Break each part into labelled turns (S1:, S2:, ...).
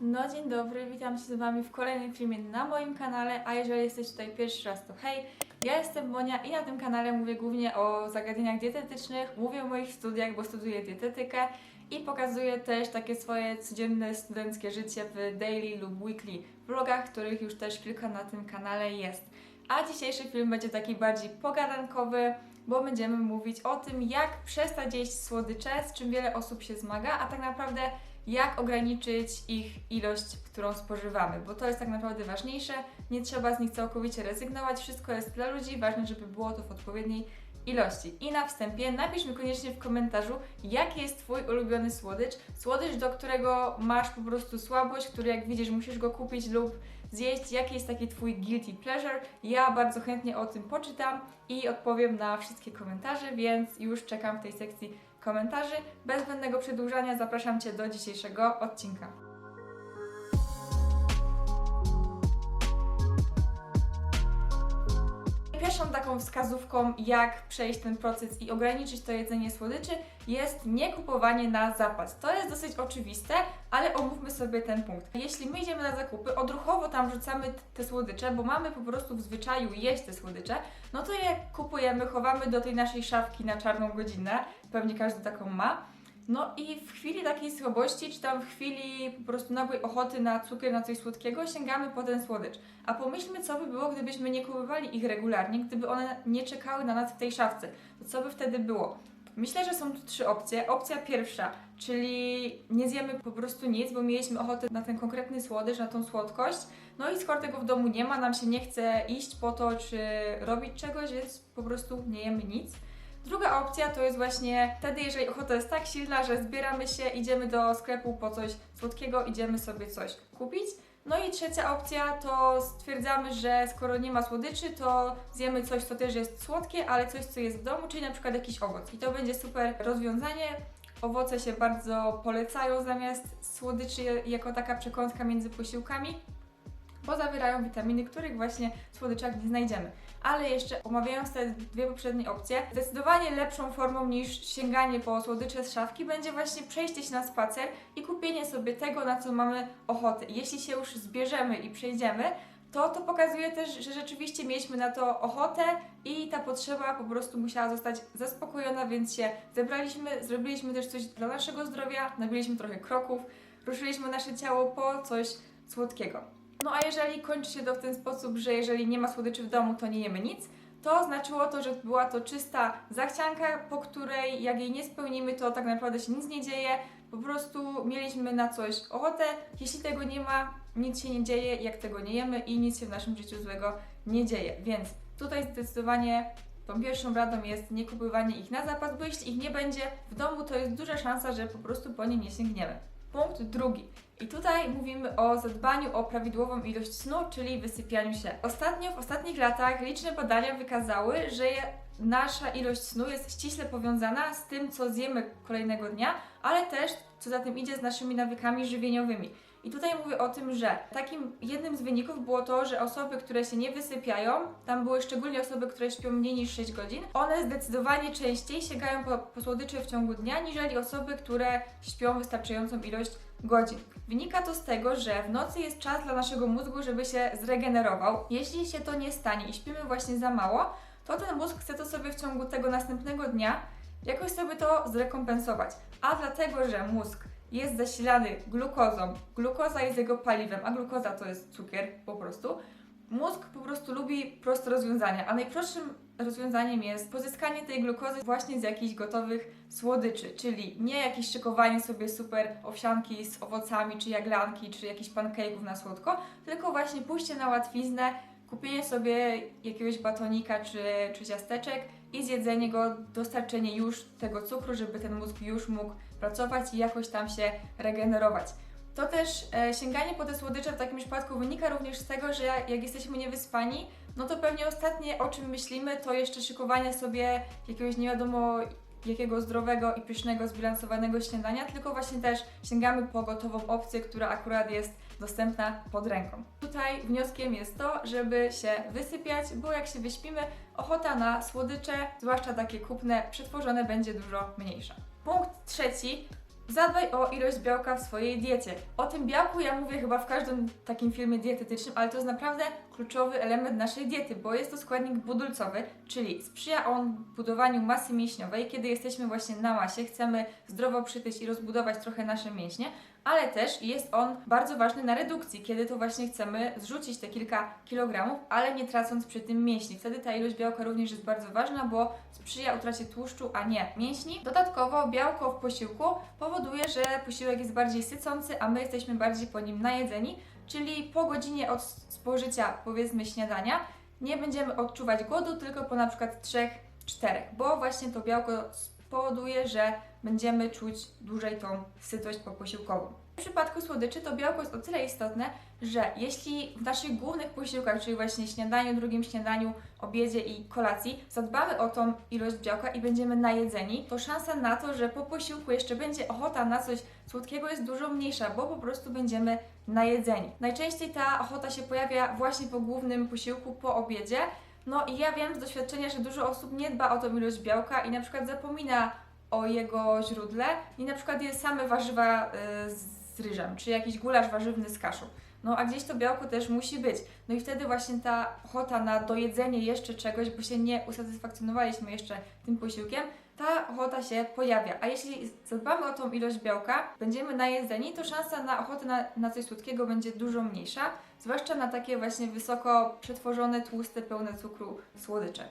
S1: No dzień dobry, witam się z Wami w kolejnym filmie na moim kanale, a jeżeli jesteś tutaj pierwszy raz to hej, ja jestem Monia i na tym kanale mówię głównie o zagadnieniach dietetycznych, mówię o moich studiach, bo studiuję dietetykę i pokazuję też takie swoje codzienne studenckie życie w daily lub weekly vlogach, których już też kilka na tym kanale jest. A dzisiejszy film będzie taki bardziej pogadankowy, bo będziemy mówić o tym, jak przestać jeść słodycze, z czym wiele osób się zmaga, a tak naprawdę jak ograniczyć ich ilość, którą spożywamy, bo to jest tak naprawdę ważniejsze. Nie trzeba z nich całkowicie rezygnować, wszystko jest dla ludzi, ważne, żeby było to w odpowiedniej ilości. I na wstępie napisz mi koniecznie w komentarzu, jaki jest Twój ulubiony słodycz, słodycz, do którego masz po prostu słabość, który jak widzisz musisz go kupić lub zjeść, jaki jest taki Twój guilty pleasure. Ja bardzo chętnie o tym poczytam i odpowiem na wszystkie komentarze, więc już czekam w tej sekcji komentarzy. Bez zbędnego przedłużania zapraszam Cię do dzisiejszego odcinka. Pierwszą taką wskazówką, jak przejść ten proces i ograniczyć to jedzenie słodyczy, jest nie kupowanie na zapas. To jest dosyć oczywiste, ale omówmy sobie ten punkt. Jeśli my idziemy na zakupy, odruchowo tam rzucamy t- te słodycze, bo mamy po prostu w zwyczaju jeść te słodycze, no to je kupujemy, chowamy do tej naszej szafki na czarną godzinę, pewnie każdy taką ma. No i w chwili takiej słabości, czy tam w chwili po prostu nagłej ochoty na cukier, na coś słodkiego, sięgamy po ten słodycz. A pomyślmy, co by było, gdybyśmy nie kupowali ich regularnie, gdyby one nie czekały na nas w tej szafce. To co by wtedy było? Myślę, że są tu trzy opcje. Opcja pierwsza, czyli nie zjemy po prostu nic, bo mieliśmy ochotę na ten konkretny słodycz, na tą słodkość. No i skoro tego w domu nie ma, nam się nie chce iść po to, czy robić czegoś, więc po prostu nie jemy nic. Druga opcja to jest właśnie wtedy, jeżeli ochota jest tak silna, że zbieramy się, idziemy do sklepu po coś słodkiego, idziemy sobie coś kupić. No i trzecia opcja to stwierdzamy, że skoro nie ma słodyczy, to zjemy coś, co też jest słodkie, ale coś, co jest w domu, czyli na przykład jakiś owoc. I to będzie super rozwiązanie. Owoce się bardzo polecają zamiast słodyczy jako taka przekąska między posiłkami, bo zawierają witaminy, których właśnie w słodyczach nie znajdziemy. Ale jeszcze omawiając te dwie poprzednie opcje, zdecydowanie lepszą formą niż sięganie po słodycze z szafki będzie właśnie przejście się na spacer i kupienie sobie tego, na co mamy ochotę. Jeśli się już zbierzemy i przejdziemy, to to pokazuje też, że rzeczywiście mieliśmy na to ochotę i ta potrzeba po prostu musiała zostać zaspokojona, więc się zebraliśmy, zrobiliśmy też coś dla naszego zdrowia, nabiliśmy trochę kroków, ruszyliśmy nasze ciało po coś słodkiego. No a jeżeli kończy się to w ten sposób, że jeżeli nie ma słodyczy w domu, to nie jemy nic, to znaczyło to, że była to czysta zachcianka, po której jak jej nie spełnimy, to tak naprawdę się nic nie dzieje. Po prostu mieliśmy na coś ochotę. Jeśli tego nie ma, nic się nie dzieje, jak tego nie jemy i nic się w naszym życiu złego nie dzieje. Więc tutaj zdecydowanie tą pierwszą radą jest nie kupowanie ich na zapas, bo jeśli ich nie będzie w domu, to jest duża szansa, że po prostu po nie nie sięgniemy. Punkt drugi. I tutaj mówimy o zadbaniu o prawidłową ilość snu, czyli wysypianiu się. Ostatnio, w ostatnich latach liczne badania wykazały, że je, nasza ilość snu jest ściśle powiązana z tym, co zjemy kolejnego dnia, ale też, co za tym idzie, z naszymi nawykami żywieniowymi. I tutaj mówię o tym, że takim jednym z wyników było to, że osoby, które się nie wysypiają, tam były szczególnie osoby, które śpią mniej niż 6 godzin, one zdecydowanie częściej sięgają po, po słodycze w ciągu dnia, niżeli osoby, które śpią wystarczającą ilość godzin. Wynika to z tego, że w nocy jest czas dla naszego mózgu, żeby się zregenerował. Jeśli się to nie stanie i śpimy właśnie za mało, to ten mózg chce to sobie w ciągu tego następnego dnia jakoś sobie to zrekompensować. A dlatego, że mózg jest zasilany glukozą, glukoza jest jego paliwem, a glukoza to jest cukier po prostu. Mózg po prostu lubi proste rozwiązania, a najprostszym rozwiązaniem jest pozyskanie tej glukozy właśnie z jakichś gotowych słodyczy, czyli nie jakieś szykowanie sobie super owsianki z owocami, czy jaglanki, czy jakichś pancake'ów na słodko, tylko właśnie pójście na łatwiznę, kupienie sobie jakiegoś batonika czy, czy ciasteczek i zjedzenie go, dostarczenie już tego cukru, żeby ten mózg już mógł pracować i jakoś tam się regenerować. To też e, sięganie po te słodycze w takim przypadku wynika również z tego, że jak jesteśmy niewyspani, no to pewnie ostatnie o czym myślimy to jeszcze szykowanie sobie jakiegoś nie wiadomo jakiego zdrowego i pysznego, zbilansowanego śniadania, tylko właśnie też sięgamy po gotową opcję, która akurat jest dostępna pod ręką. Tutaj wnioskiem jest to, żeby się wysypiać, bo jak się wyśpimy, ochota na słodycze, zwłaszcza takie kupne, przetworzone, będzie dużo mniejsza. Punkt trzeci Zadbaj o ilość białka w swojej diecie. O tym białku ja mówię chyba w każdym takim filmie dietetycznym, ale to jest naprawdę kluczowy element naszej diety, bo jest to składnik budulcowy, czyli sprzyja on budowaniu masy mięśniowej, kiedy jesteśmy właśnie na masie, chcemy zdrowo przytyć i rozbudować trochę nasze mięśnie, ale też jest on bardzo ważny na redukcji, kiedy to właśnie chcemy zrzucić te kilka kilogramów, ale nie tracąc przy tym mięśni. Wtedy ta ilość białka również jest bardzo ważna, bo sprzyja utracie tłuszczu, a nie mięśni. Dodatkowo białko w posiłku powoduje, że posiłek jest bardziej sycący, a my jesteśmy bardziej po nim najedzeni, czyli po godzinie od spożycia powiedzmy śniadania nie będziemy odczuwać głodu, tylko po na przykład 3-4, bo właśnie to białko spowoduje, że będziemy czuć dłużej tą sytość poposiłkową. W przypadku słodyczy to białko jest o tyle istotne, że jeśli w naszych głównych posiłkach, czyli właśnie śniadaniu, drugim śniadaniu, obiedzie i kolacji, zadbamy o tą ilość białka i będziemy najedzeni, to szansa na to, że po posiłku jeszcze będzie ochota na coś słodkiego jest dużo mniejsza, bo po prostu będziemy najedzeni. Najczęściej ta ochota się pojawia właśnie po głównym posiłku, po obiedzie. No i ja wiem z doświadczenia, że dużo osób nie dba o tą ilość białka i na przykład zapomina o jego źródle i na przykład je same warzywa y, z ryżem, czy jakiś gulasz warzywny z kaszą. No a gdzieś to białko też musi być. No i wtedy właśnie ta ochota na dojedzenie jeszcze czegoś, bo się nie usatysfakcjonowaliśmy jeszcze tym posiłkiem, ta ochota się pojawia. A jeśli zadbamy o tą ilość białka, będziemy najedzeni, to szansa na ochotę na, na coś słodkiego będzie dużo mniejsza, zwłaszcza na takie właśnie wysoko przetworzone, tłuste, pełne cukru słodycze.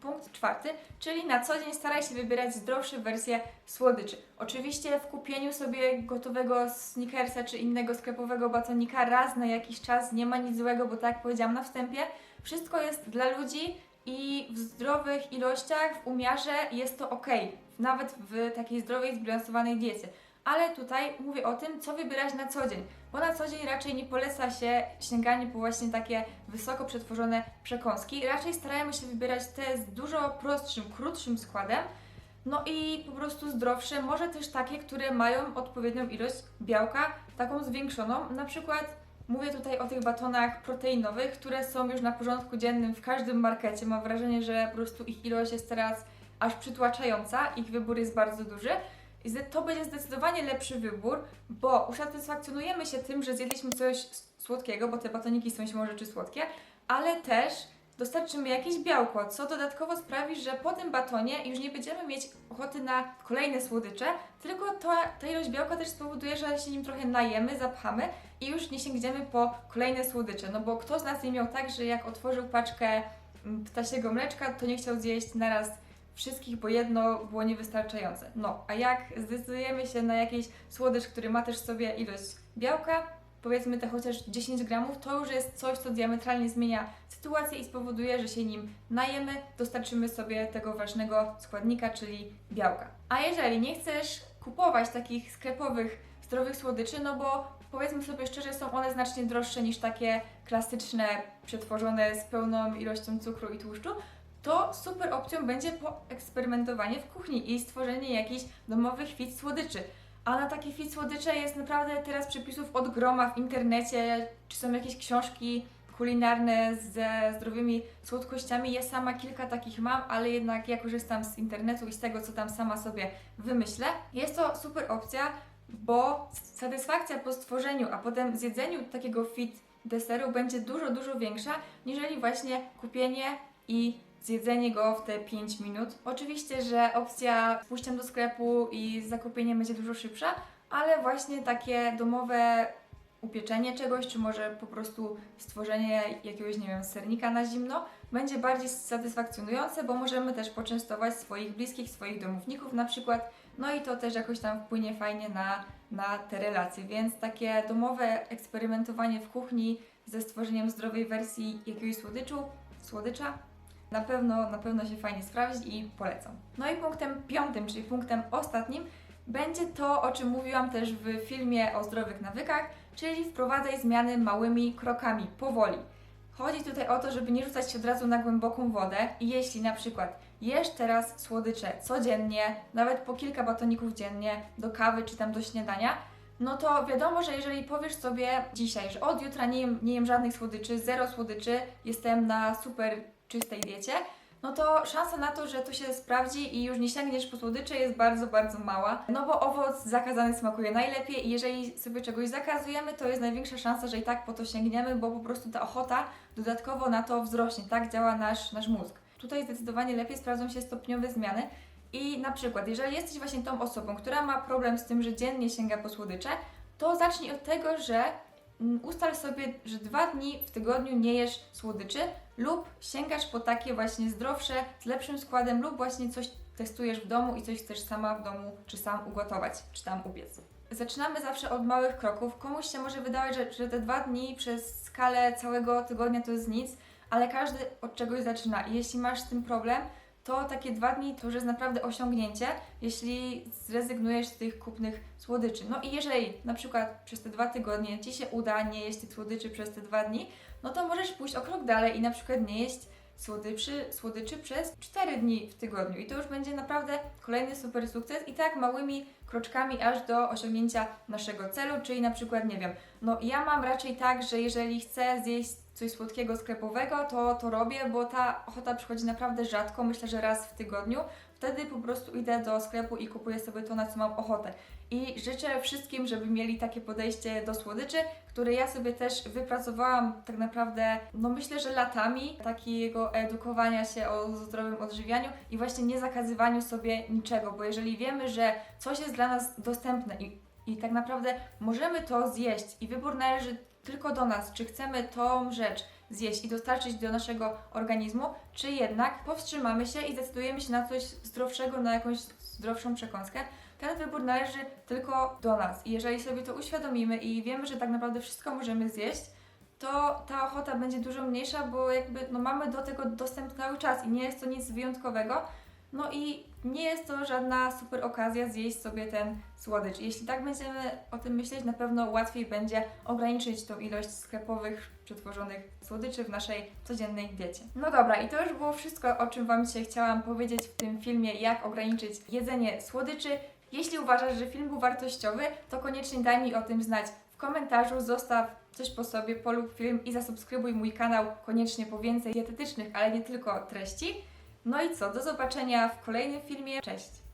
S1: Punkt czwarty, czyli na co dzień staraj się wybierać zdrowsze wersje słodyczy. Oczywiście w kupieniu sobie gotowego snickersa czy innego sklepowego batonika raz na jakiś czas nie ma nic złego, bo tak jak powiedziałam na wstępie, wszystko jest dla ludzi i w zdrowych ilościach, w umiarze jest to ok, nawet w takiej zdrowej, zbilansowanej diecie. Ale tutaj mówię o tym, co wybierać na co dzień, bo na co dzień raczej nie poleca się sięganie po właśnie takie wysoko przetworzone przekąski. Raczej starajmy się wybierać te z dużo prostszym, krótszym składem, no i po prostu zdrowsze, może też takie, które mają odpowiednią ilość białka, taką zwiększoną. Na przykład mówię tutaj o tych batonach proteinowych, które są już na porządku dziennym w każdym markecie. Mam wrażenie, że po prostu ich ilość jest teraz aż przytłaczająca, ich wybór jest bardzo duży. I to będzie zdecydowanie lepszy wybór, bo usatysfakcjonujemy się tym, że zjedliśmy coś słodkiego, bo te batoniki są siłą rzeczy słodkie, ale też dostarczymy jakieś białko, co dodatkowo sprawi, że po tym batonie już nie będziemy mieć ochoty na kolejne słodycze, tylko ta, ta ilość białka też spowoduje, że się nim trochę najemy, zapchamy i już nie sięgniemy po kolejne słodycze. No bo kto z nas nie miał tak, że jak otworzył paczkę mm, ptasiego mleczka, to nie chciał zjeść naraz wszystkich, bo jedno było niewystarczające. No, a jak zdecydujemy się na jakiś słodycz, który ma też w sobie ilość białka, powiedzmy te chociaż 10 gramów, to już jest coś, co diametralnie zmienia sytuację i spowoduje, że się nim najemy, dostarczymy sobie tego ważnego składnika, czyli białka. A jeżeli nie chcesz kupować takich sklepowych, zdrowych słodyczy, no bo powiedzmy sobie szczerze, są one znacznie droższe niż takie klasyczne, przetworzone z pełną ilością cukru i tłuszczu, to super opcją będzie poeksperymentowanie w kuchni i stworzenie jakichś domowych fit słodyczy. A na takie fit słodycze jest naprawdę teraz przepisów od groma w internecie, czy są jakieś książki kulinarne ze zdrowymi słodkościami. Ja sama kilka takich mam, ale jednak ja korzystam z internetu i z tego, co tam sama sobie wymyślę. Jest to super opcja, bo satysfakcja po stworzeniu, a potem zjedzeniu takiego fit deseru będzie dużo, dużo większa, niżeli właśnie kupienie i zjedzenie go w te 5 minut. Oczywiście, że opcja z pójściem do sklepu i zakupieniem będzie dużo szybsza, ale właśnie takie domowe upieczenie czegoś, czy może po prostu stworzenie jakiegoś, nie wiem, sernika na zimno, będzie bardziej satysfakcjonujące, bo możemy też poczęstować swoich bliskich, swoich domowników na przykład, no i to też jakoś tam wpłynie fajnie na, na te relacje, więc takie domowe eksperymentowanie w kuchni ze stworzeniem zdrowej wersji jakiegoś słodyczu, słodycza, na pewno, na pewno się fajnie sprawdzi i polecam. No i punktem piątym, czyli punktem ostatnim, będzie to, o czym mówiłam też w filmie o zdrowych nawykach, czyli wprowadzaj zmiany małymi krokami, powoli. Chodzi tutaj o to, żeby nie rzucać się od razu na głęboką wodę i jeśli na przykład jesz teraz słodycze codziennie, nawet po kilka batoników dziennie, do kawy czy tam do śniadania, no to wiadomo, że jeżeli powiesz sobie dzisiaj, że od jutra nie jem, nie jem żadnych słodyczy, zero słodyczy, jestem na super czystej diecie, no to szansa na to, że to się sprawdzi i już nie sięgniesz po słodycze jest bardzo, bardzo mała. No bo owoc zakazany smakuje najlepiej i jeżeli sobie czegoś zakazujemy, to jest największa szansa, że i tak po to sięgniemy, bo po prostu ta ochota dodatkowo na to wzrośnie. Tak działa nasz, nasz mózg. Tutaj zdecydowanie lepiej sprawdzą się stopniowe zmiany. I na przykład, jeżeli jesteś właśnie tą osobą, która ma problem z tym, że dziennie sięga po słodycze, to zacznij od tego, że ustal sobie, że dwa dni w tygodniu nie jesz słodyczy lub sięgasz po takie właśnie zdrowsze, z lepszym składem lub właśnie coś testujesz w domu i coś chcesz sama w domu czy sam ugotować, czy tam upiec. Zaczynamy zawsze od małych kroków. Komuś się może wydawać, że, że te dwa dni przez skalę całego tygodnia to jest nic, ale każdy od czegoś zaczyna. I jeśli masz z tym problem, to takie dwa dni to już jest naprawdę osiągnięcie, jeśli zrezygnujesz z tych kupnych słodyczy. No i jeżeli na przykład przez te dwa tygodnie Ci się uda nie jeść tych słodyczy przez te dwa dni, no to możesz pójść o krok dalej i na przykład nie jeść słodyczy, słodyczy przez 4 dni w tygodniu. I to już będzie naprawdę kolejny super sukces i tak małymi kroczkami aż do osiągnięcia naszego celu, czyli na przykład, nie wiem, no ja mam raczej tak, że jeżeli chcę zjeść coś słodkiego sklepowego, to to robię, bo ta ochota przychodzi naprawdę rzadko, myślę, że raz w tygodniu. Wtedy po prostu idę do sklepu i kupuję sobie to, na co mam ochotę. I życzę wszystkim, żeby mieli takie podejście do słodyczy, które ja sobie też wypracowałam tak naprawdę, no myślę, że latami takiego edukowania się o zdrowym odżywianiu i właśnie nie zakazywaniu sobie niczego, bo jeżeli wiemy, że coś jest dla nas dostępne i, i tak naprawdę możemy to zjeść i wybór należy tylko do nas, czy chcemy tą rzecz zjeść i dostarczyć do naszego organizmu, czy jednak powstrzymamy się i zdecydujemy się na coś zdrowszego, na jakąś zdrowszą przekąskę. Ten wybór należy tylko do nas. I jeżeli sobie to uświadomimy i wiemy, że tak naprawdę wszystko możemy zjeść, to ta ochota będzie dużo mniejsza, bo jakby no, mamy do tego dostęp cały czas i nie jest to nic wyjątkowego. No i nie jest to żadna super okazja zjeść sobie ten słodycz. Jeśli tak będziemy o tym myśleć, na pewno łatwiej będzie ograniczyć tą ilość sklepowych, przetworzonych słodyczy w naszej codziennej diecie. No dobra, i to już było wszystko, o czym Wam dzisiaj chciałam powiedzieć w tym filmie, jak ograniczyć jedzenie słodyczy. Jeśli uważasz, że film był wartościowy, to koniecznie daj mi o tym znać w komentarzu, zostaw coś po sobie, polub film i zasubskrybuj mój kanał koniecznie po więcej dietetycznych, ale nie tylko treści. No i co, do zobaczenia w kolejnym filmie. Cześć!